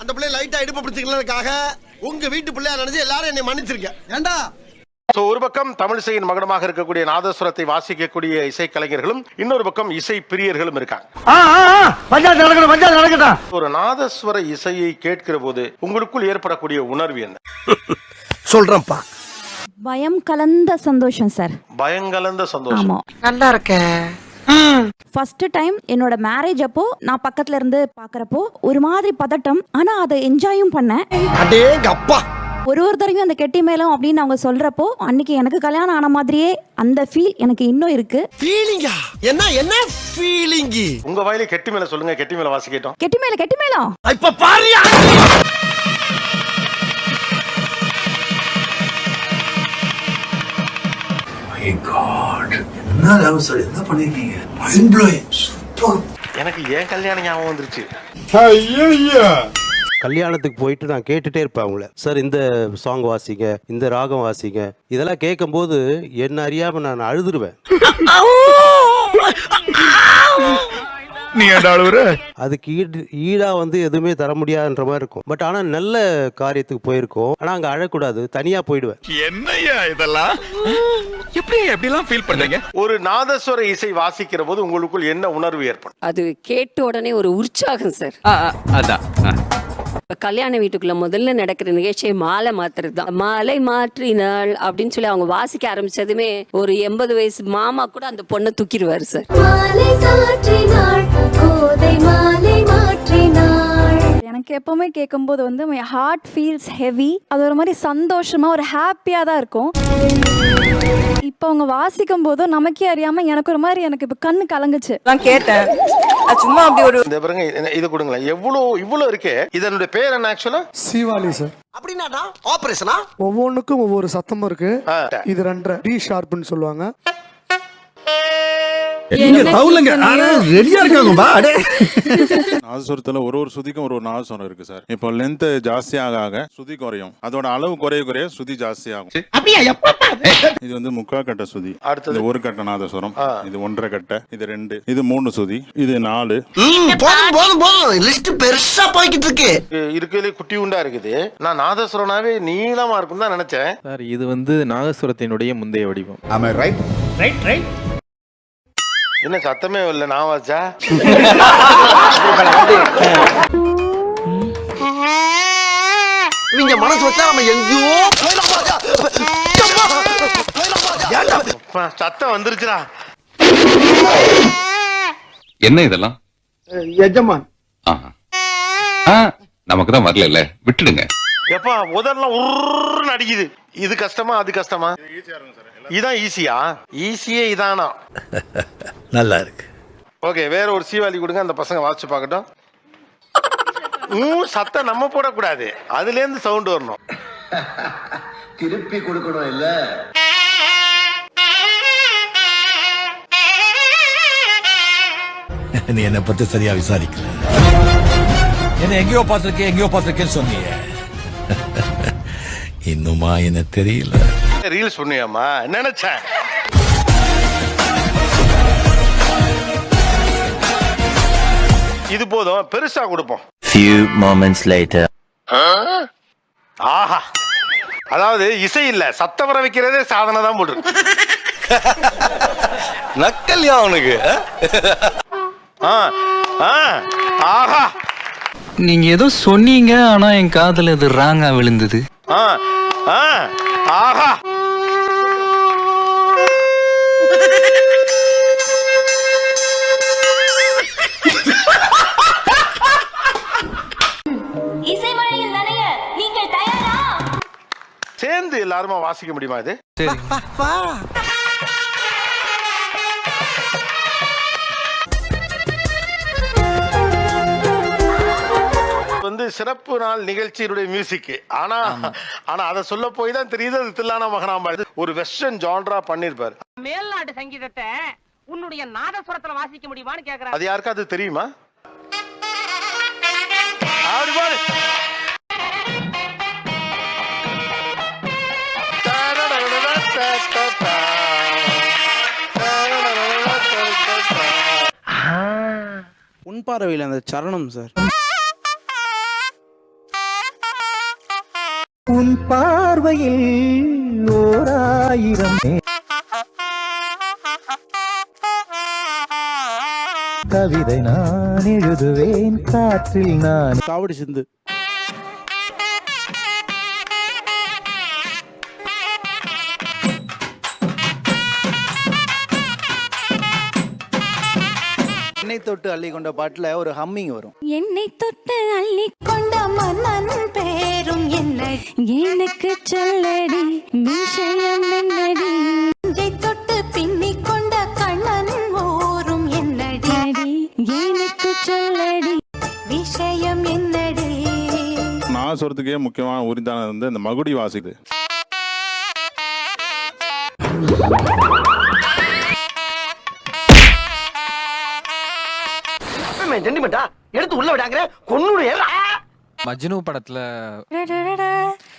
அந்த பிள்ளை லைட்டா இடுப்பு பிடிச்சிக்கிறதுக்காக உங்க வீட்டு பிள்ளையா நினைச்சு எல்லாரும் என்னை மன்னிச்சிருக்க ஏண்டா? சோ ஒரு பக்கம் தமிழிசையின் மகுடமாக இருக்கக்கூடிய நாதஸ்வரத்தை வாசிக்கக்கூடிய இசைக்கலைஞர்களும் இன்னொரு பக்கம் இசை பிரியர்களும் இருக்காங்க ஒரு நாதஸ்வர இசையை கேட்கிற போது உங்களுக்குள் ஏற்படக்கூடிய உணர்வு என்ன? சொல்றேன்ப்பா. பயம் கலந்த சந்தோஷம் சார். பயங்கலந்த சந்தோஷம். ஆமா. நல்லா இருக்க ஃபர்ஸ்ட் டைம் என்னோட மேரேஜ் அப்போ நான் பக்கத்துல இருந்து பாக்குறப்போ ஒரு மாதிரி பதட்டம். ஆனா அதை என்ஜாயும் பண்ணேன். அப்பா. ஒரு ஒரு தடவையும் அந்த கெட்டி மேளம் அப்படின்னு அவங்க சொல்றப்போ அன்னைக்கு எனக்கு கல்யாணம் ஆன மாதிரியே அந்த ஃபீல் எனக்கு இன்னும் இருக்கு. ஃபீலிங்கா என்ன என்ன ஃபீலிங்கி உங்க வாயில கெட்டி மேல சொல்லுங்க கெட்டி மேல வாசிக்கட்டும். கெட்டி மேல கெட்டி மேளம்? இப்ப பாரியா? என்ன ராம சார் என்ன பண்ணிருக்கீங்க? மைண்ட் ப்ளோயிங் சூப்பர் எனக்கு ஏன் கல்யாணம் ஞாபகம் வந்துருச்சு? கல்யாணத்துக்கு போயிட்டு நான் கேட்டுட்டே இருப்பேன் அவங்கள. சார் இந்த சாங் வாசிங்க இந்த ராகம் வாசிங்க இதெல்லாம் கேட்கும்போது என்ன அறியாம நான் அழுதுருவேன். நீ அதுக்கு ஈடு ஈடா வந்து எதுவுமே தர முடியாதுன்ற மாதிரி இருக்கும். பட் ஆனா நல்ல காரியத்துக்கு போயிருக்கோம். ஆனா அங்க அழக்கூடாது. தனியா போயிடுவேன். என்னய்யா இதெல்லாம்? எப்படி எப்படிலாம் ஃபீல் பண்றீங்க? ஒரு நாதஸ்வர இசை வாசிக்கிற போது உங்களுக்குள் என்ன உணர்வு ஏற்படும்? அது கேட்ட உடனே ஒரு உற்சாகம் சார் அதான். இப்ப கல்யாண வீட்டுக்குள்ள முதல்ல நடக்கிற நிகழ்ச்சியை மாலை மாத்துறது தான். மாலை மாற்றினாள் அப்படின்னு சொல்லி அவங்க வாசிக்க ஆரம்பிச்சதுமே ஒரு எண்பது வயசு மாமா கூட அந்த பொண்ணை தூக்கிடுவாரு சார். மாலை சாற்றினாள் கோதை மாலை மாற்றினாள் எனக்கு எப்பவுமே கேட்கும்போது வந்து மை ஹார்ட் ஃபீல்ஸ் ஹெவி அது ஒரு மாதிரி சந்தோஷமா ஒரு ஹாப்பியாக தான் இருக்கும். இப்போ அவங்க வாசிக்கும் போதும் நமக்கே அறியாம எனக்கு ஒரு மாதிரி எனக்கு இப்போ கண்ணு கலங்குச்சு. நான் கேட்டேன். சும்மா அப்படி ஒரு இந்த பாருங்க இது- கொடுங்களேன். எவ்வளவு இவ்வளவு இருக்கே. இதனுடைய பேர் என்ன ஆக்சுவலா சீவாலி சார். அப்படின்னாடா? ஆபரேஷனா? ஒவ்வொன்றுக்கும் ஒவ்வொரு சத்தம் இருக்கு. இது ரெண்டரை. டி ஷார்ப்னு சொல்லுவாங்க. நாதஸ்வரத்துல ஒரு ஒரு சுதிக்கும் ஒரு ஒரு நாதஸ்வரம் இருக்கு சார். இப்போ லென்த் ஜாஸ்தி ஆக ஆக சுதி குறையும். அதோட அளவு குறைய குறைய சுதி ஜாஸ்தி ஆகும் இது வந்து முக்கா கட்ட சுதி அடுத்தது? ஒரு கட்ட நாதஸ்வரம். இது ஒன்றரை கட்ட. இது ரெண்டு. இது மூணு சுதி இது நாலு. போதும் போதும் போதும். லிஸ்ட் பெருசா போய்கிட்டு இருக்கு. இருக்கிறதுலே குட்டி உண்டா இருக்குது. நான் நாதஸ்வரனாவே நீளமா இருக்கும் தான் நினைச்சேன். சார் இது வந்து நாகஸ்வரத்தினுடைய முந்தைய வடிவம். ஆமா ரைட் ரைட் ரைட் என்ன சத்தமே இல்லை நான் வாச்சா? இவங்க மனசு வச்சா நம்ம எங்கேயோ சத்தம் வந்துருச்சுடா. என்ன இதெல்லாம்? எஜமான். நமக்கு தான் வரல விட்டுடுங்க. எப்பா உதடெல்லாம் உருன்னு அடிக்குது. இது கஷ்டமா அது கஷ்டமா? இதான் ஈஸியா? ஈஸியே இதானா? நல்லா இருக்கு. ஓகே வேற ஒரு சீவாலி கொடுங்க அந்த பசங்க வாசிச்சு பார்க்கட்டும். ஊ சத்தம் நம்ம போடக்கூடாது. அதுல இருந்து சவுண்ட் வரணும். திருப்பி கொடுக்கணும் இல்ல. நீ என்ன பத்தி சரியா விசாரிக்கல. என்ன எங்கேயோ பார்த்திருக்கேன் எங்கேயோ பார்த்திருக்கேன்னு சொன்னீங்க இன்னுமா என்ன தெரியல. ரீல்ஸ் பண்ணியாமா நினைச்சேன். இது போதும் பெருசா கொடுப்போம். Few moments later. ஆஹா. அதாவது இசை இல்ல சத்தம் வர வைக்கிறதே சாதனை தான் போட்டு நக்கல்யா அவனுக்கு ஆ? ஆ ஆஹா. நீங்க ஏதோ சொன்னீங்க ஆனா என் காதுல இது ராங்கா விழுந்தது. ஆ ஆஹா. இசைமழையில் நனைய நீங்கள் தயாரா? சேர்ந்து எல்லாருமா வாசிக்க முடியுமா இது? சிறப்பு நாள் நிகழ்ச்சியினுடைய மியூசிக் ஆனா ஆனா அதை சொல்ல போய் தான் தெரியுது அது தில்லானா மகனாம்பா ஒரு வெஸ்டர்ன் ஜான்ரா பண்ணிருப்பாரு. மேல்நாட்டு சங்கீதத்தை உன்னுடைய நாதஸ்வரத்துல வாசிக்க முடியுமான்னு கேக்குறாரு. அது யாருக்கா அது தெரியுமா. உன் பார்வையில் அந்த சரணம் சார். உன் பார்வையில் ஓராயிரம் கவிதை நான் எழுதுவேன் காற்றில் நான் காவடி சிந்து. என்னை தொட்டு அள்ளி கொண்ட பாட்டுல ஒரு ஹம்மிங் வரும். என்னை தொட்டு அள்ளி எனக்கு சொல்லடி விஷயம் என்னடி தொட்டு பின்னி கொண்ட கண்ணன் ஓரும் என்னடி? எனக்கு சொல்லடி. விஷயம் என்னடி நாதஸ்வரத்துக்கே முக்கியமான உரித்தானது வந்து இந்த மகுடி வாசிக்குது. சென்டிமெண்டா எடுத்து உள்ள விடாங்க கொன்னு மஜ்னு படத்துல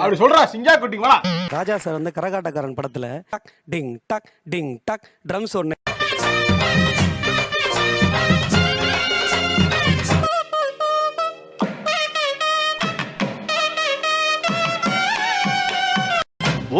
அப்படி சொல்றா சிங்கா குட்டி வாடா. ராஜா சார் வந்து கரகாட்டக்காரன் படத்துல. டக் டிங் டக் டிங் டக் ட்ரம்ஸ் ஒன்று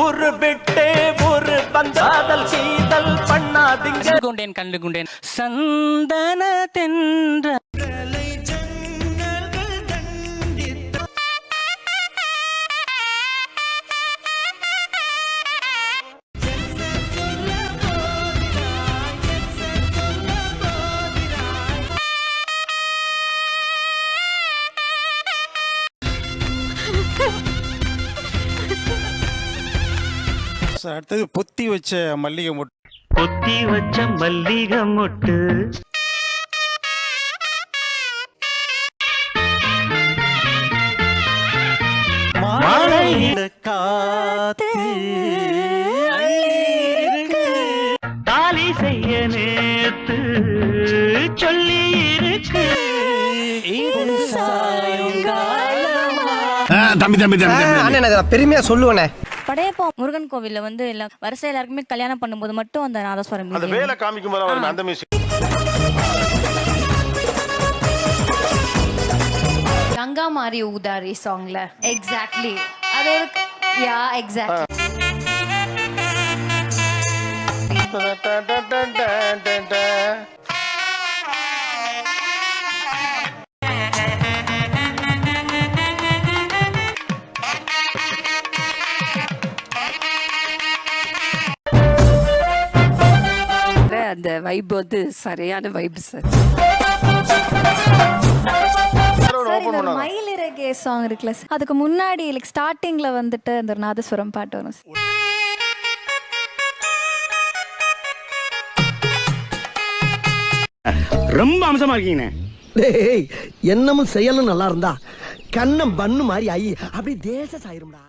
ஒரு விட்டே ஒரு பந்தாதல் செய்தல் பண்ணாதீங்க. கொண்டேன் கண்டு கொண்டேன் சந்தன தென்ற அடுத்தது பொத்தி வச்ச மல்லிகை மொட்டு. கொத்தி வச்ச மல்லிகை மொட்டு. காத்து தாலி செய்ய நேத்து சொல்லி இருக்கு தம்பி தம்பி தம்பி பெருமையா சொல்லுவேனே படையப்பா முருகன் கோவில்ல வந்து எல்லா வருஷம் எல்லாருக்குமே கல்யாணம் பண்ணும்போது மட்டும் அந்த நாதஸ்வரம் அந்த வேலை காமிக்கும் போது அந்த மியூசிக் கங்கா மாரி ஊதாரி சாங்ல எக்ஸாக்ட்லி அது ஒரு யா எக்ஸாக்ட்லி அந்த வைப் வந்து சரியான வைப் சார் சார் ஓபன் இந்த பண்ணாங்க மயில் இறகே சாங் இருக்குல்ல sir, அதுக்கு முன்னாடி லைக் ஸ்டார்டிங்ல வந்துட்டு அந்த ஒரு நாதஸ்வரம் பாட்டு வரும். ரொம்ப அம்சமா இருக்கீங்க டேய் என்னமும் செயலும் நல்லா இருந்தா கண்ணம் பண்ணு மாதிரி ஐ அப்படி தேச சாயிரும்டா